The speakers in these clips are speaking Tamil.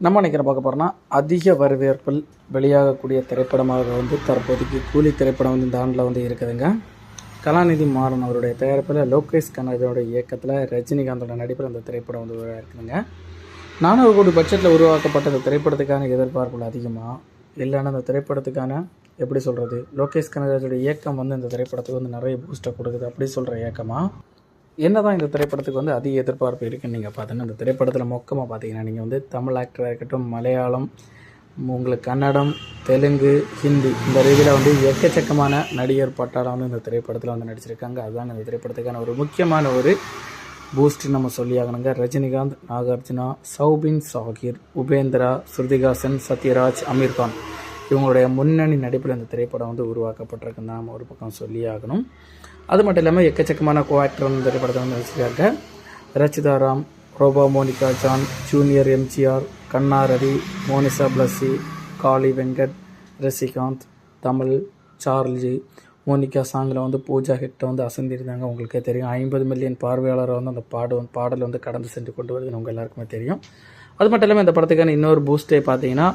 நம்ம நினைக்கிற பார்க்க போகிறோம்னா அதிக வரவேற்பில் வெளியாகக்கூடிய திரைப்படமாக வந்து தற்போதைக்கு கூலி திரைப்படம் வந்து இந்த ஆண்டில் வந்து இருக்குதுங்க. கலாநிதி மாறன் அவருடைய தயாரிப்பில் லோகேஷ் கனகோட இயக்கத்தில் ரஜினிகாந்தோட நடிப்பில் அந்த திரைப்படம் வந்து இருக்குதுங்க நானூறு கோடி பட்ஜெட்டில் உருவாக்கப்பட்ட அந்த திரைப்படத்துக்கான எதிர்பார்ப்புகள் அதிகமாக இல்லைன்னா அந்த திரைப்படத்துக்கான எப்படி சொல்கிறது லோகேஷ் கனகராஜோட இயக்கம் வந்து இந்த திரைப்படத்துக்கு வந்து நிறைய பூஸ்ட்டை கொடுக்குது அப்படி சொல்கிற இயக்கமாக என்னதான் இந்த திரைப்படத்துக்கு வந்து அதிக எதிர்பார்ப்பு இருக்குன்னு நீங்கள் பார்த்தீங்கன்னா இந்த திரைப்படத்தில் மொக்கமாக பார்த்தீங்கன்னா நீங்கள் வந்து தமிழ் ஆக்டராக இருக்கட்டும் மலையாளம் உங்களுக்கு கன்னடம் தெலுங்கு ஹிந்தி இந்த ரீதியில் வந்து எக்கச்சக்கமான நடிகர் பட்டாளம் வந்து இந்த திரைப்படத்தில் வந்து நடிச்சிருக்காங்க. அதுதான் இந்த திரைப்படத்துக்கான ஒரு முக்கியமான ஒரு பூஸ்ட் நம்ம சொல்லியாகணுங்க. ரஜினிகாந்த் நாகார்ஜுனா சௌபின் சாகிர் உபேந்திரா ஸ்ருதிகாசன் சத்யராஜ் அமீர்கான் இவங்களுடைய முன்னணி நடிப்பில் இந்த திரைப்படம் வந்து உருவாக்கப்பட்டிருக்குன்னு நாம் ஒரு பக்கம் சொல்லியாகணும். அது மட்டும் இல்லாமல் எக்கச்சக்கமான கோ ஆக்டர் இந்த திரைப்படத்தை வந்து நடிச்சிருக்காங்க. Rachita Ram ரோபா Monika John junior MGR Kanna Ravi Monisha Blessy Kaali Venkat Rasikanth Tamil Charlie Monika சாங்கில் வந்து பூஜா ஹிட்டை வந்து அசந்திருந்தாங்க. உங்களுக்கே தெரியும். ஐம்பது மில்லியன் பார்வையாளரை வந்து அந்த பாடு பாடல் வந்து கடந்து சென்று கொண்டு வருதுன்னு உங்கள் எல்லாருக்குமே தெரியும். அது மட்டும் இல்லாமல் இந்த படத்துக்கான இன்னொரு பூஸ்டே பார்த்தீங்கன்னா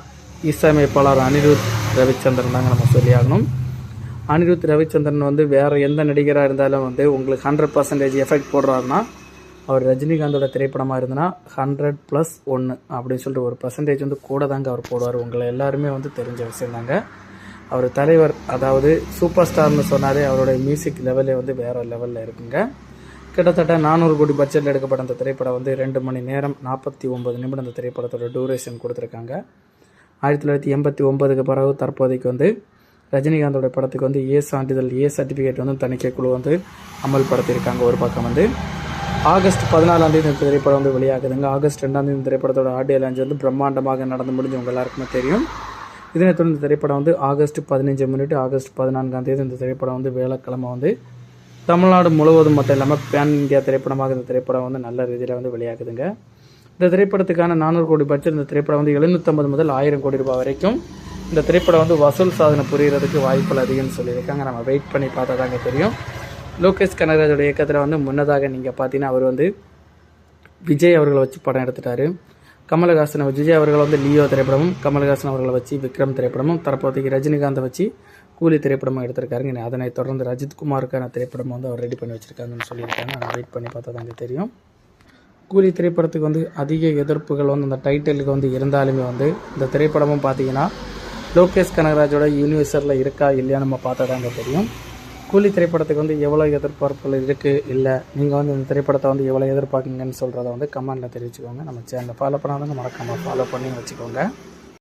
இசையமைப்பாளர் அனிருத் ரவிச்சந்திரன் தாங்க நம்ம சொல்லியாகணும். அனிருத் ரவிச்சந்திரன் வந்து வேறு எந்த நடிகராக இருந்தாலும் வந்து உங்களுக்கு ஹண்ட்ரட் பர்சன்டேஜ் எஃபெக்ட் போடுறாருன்னா அவர் ரஜினிகாந்தோட திரைப்படமாக இருந்தனா ஹண்ட்ரட் ப்ளஸ் ஒன்று அப்படின்னு சொல்லிட்டு ஒரு பர்சன்டேஜ் வந்து கூட தாங்க அவர் போடுவார். உங்களை எல்லாருமே வந்து தெரிஞ்ச விஷயம் தாங்க. அவர் தலைவர் அதாவது சூப்பர் ஸ்டார்னு சொன்னாலே அவருடைய மியூசிக் லெவலே வந்து வேறு லெவலில் இருக்குங்க. கிட்டத்தட்ட நானூறு கோடி பட்ஜெட்டில் எடுக்கப்பட்ட அந்த திரைப்படம் வந்து ரெண்டு மணி நேரம் நாற்பத்தி ஒன்பது நிமிடம் அந்த திரைப்படத்தோட டூரேஷன் கொடுத்துருக்காங்க. ஆயிரத்தி தொள்ளாயிரத்தி எண்பத்தி ஒன்பதுக்கு பிறகு தற்போதைக்கு வந்து ரஜினிகாந்தோட படத்துக்கு வந்து ஏ சான்றிதழ் ஏ சர்டிஃபிகேட் வந்து தணிக்கை குழு வந்து அமல்படுத்தியிருக்காங்க. ஒரு பக்கம் வந்து ஆகஸ்ட் பதினாலாம் தேதி இந்த திரைப்படம் வந்து வெளியாகுதுங்க. ஆகஸ்ட் ரெண்டாம் தேதி இந்த திரைப்படத்தோட ஆடியோ லான்ச் வந்து பிரம்மாண்டமாக நடந்து முடிஞ்சு உங்கள் எல்லாருக்குமே தெரியும். இதனைத் தொடர்ந்து இந்த திரைப்படம் வந்து ஆகஸ்ட் பதினஞ்சு மினிட் ஆகஸ்ட் பதினான்காம் தேதி இந்த திரைப்படம் வந்து வேலைக்கிழமை வந்து தமிழ்நாடு முழுவதும் மட்டும் இல்லாமல் பேன் இந்தியா திரைப்படமாக இந்த திரைப்படம் வந்து நல்ல ரீதியில் வந்து வெளியாகுதுங்க. இந்த திரைப்படத்துக்கான நானூறு கோடி பட்ஜெட் இந்த திரைப்படம் வந்து எழுநூற்றம்பது முதல் ஆயிரம் கோடி ரூபாய் வரைக்கும் இந்த திரைப்படம் வந்து வசூல் சாதனை புரிகிறதுக்கு வாய்ப்புகள் அதிகம்னு சொல்லியிருக்காங்க. நம்ம வெயிட் பண்ணி பார்த்தா தாங்க தெரியும். லோகேஷ் கனகராஜோட இயக்கத்தில் வந்து முன்னதாக நீங்கள் பார்த்தீங்கன்னா அவர் வந்து விஜய் அவர்களை வச்சு படம் எடுத்துட்டாரு. கமலஹாசன் விஜய் அவர்கள் வந்து லியோ திரைப்படமும் கமலஹாசன் அவர்களை வச்சு விக்ரம் திரைப்படமும் தற்போதைக்கு ரஜினிகாந்தை வச்சு கூலி திரைப்படமும் எடுத்திருக்காருங்க. அதனை தொடர்ந்து ரஜித்குமாருக்கான திரைப்படம் வந்து அவர் ரெடி பண்ணி வச்சுருக்காங்கன்னு சொல்லியிருக்காங்க. நான் வெயிட் பண்ணி பார்த்தா தாங்க தெரியும். கூலி திரைப்படத்துக்கு வந்து அதிக எதிர்ப்புகள் வந்து அந்த டைட்டிலுக்கு வந்து இருந்தாலுமே வந்து இந்த திரைப்படமும் பார்த்தீங்கன்னா லோகேஷ் கனகராஜோட யூனிவர்சரில் இருக்கா இல்லையா நம்ம பார்த்ததாங்க தெரியும். கூலி திரைப்படத்துக்கு வந்து எவ்வளோ எதிர்பார்ப்புகள் இருக்குது இல்லை நீங்கள் வந்து இந்த திரைப்படத்தை வந்து எவ்வளோ எதிர்பார்க்குங்கன்னு சொல்கிறத வந்து கமெண்ட்டில் தெரிவிச்சுக்கோங்க. நம்ம சேனலை ஃபாலோ பண்ணாதவங்க மறக்காமல் ஃபாலோ பண்ணி வச்சுக்கோங்க.